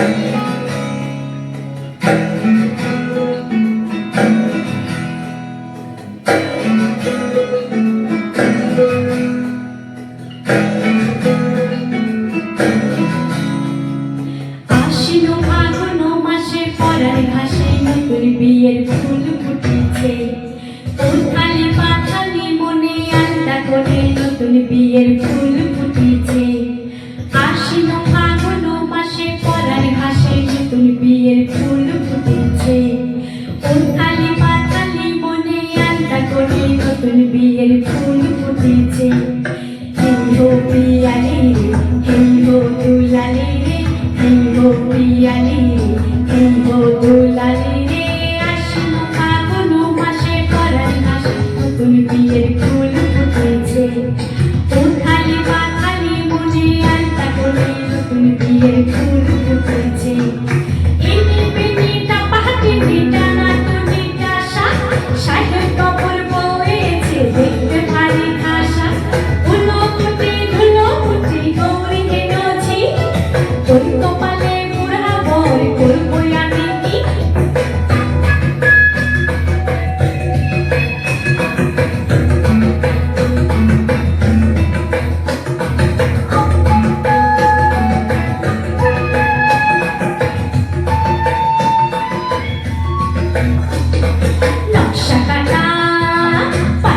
Amén. নতুন বিয়ের ফুল ফুটেছে। হেঙ্গো পিয়ালি হেঙ্গো দুলালি হেঙ্গো পিয়ালি হেঙ্গো দুলালি।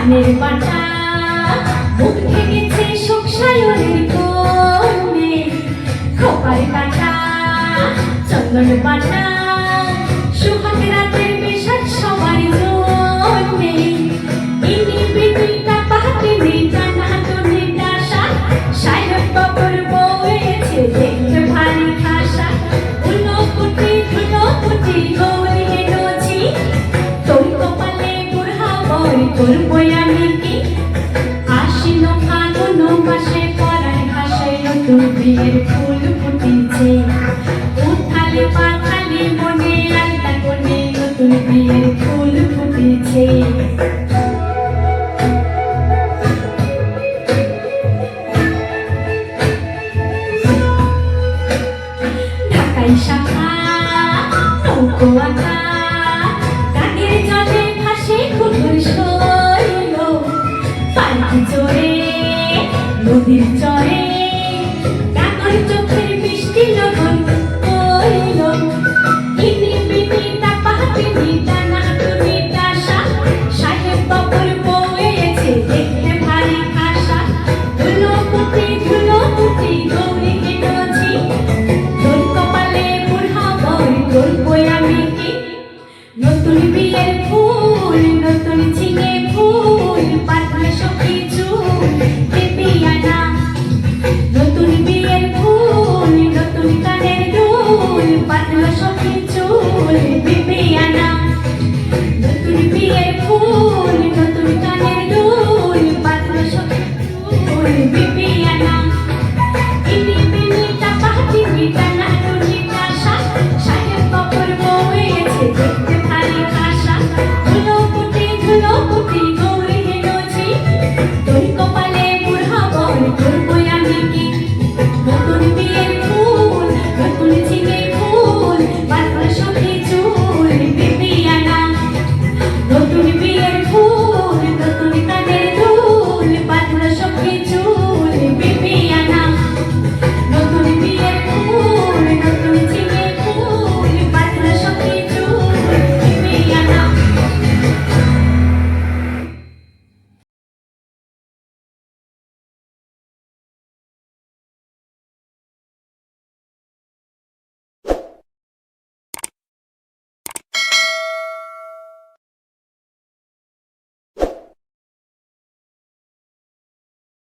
ধানের পাটা, বুক থেকেছে শোক সায়নের কমে খোপার কাটা, চন্দন পাটা, সুহাগ রাতের বেশাক সবার জন্মে ইনি বিনিটা পাহাতে নেতা না তো নেতা সা সাহেব বাবুর বউয়েছে দেখতে ভারী খাসা। উলো কুটি ধুলো কুটি গৌরী নজি তোর কপালে বুড়া বই তোর পাশে পরার ঘাসে নতুন বিয়ের ফুল ফুটেছে। উঠালে পাঠালে মনে আলতা কোণে নতুন বিয়ের ফুল ফুটেছে। ঢাকাই फूल न तुलसी फूल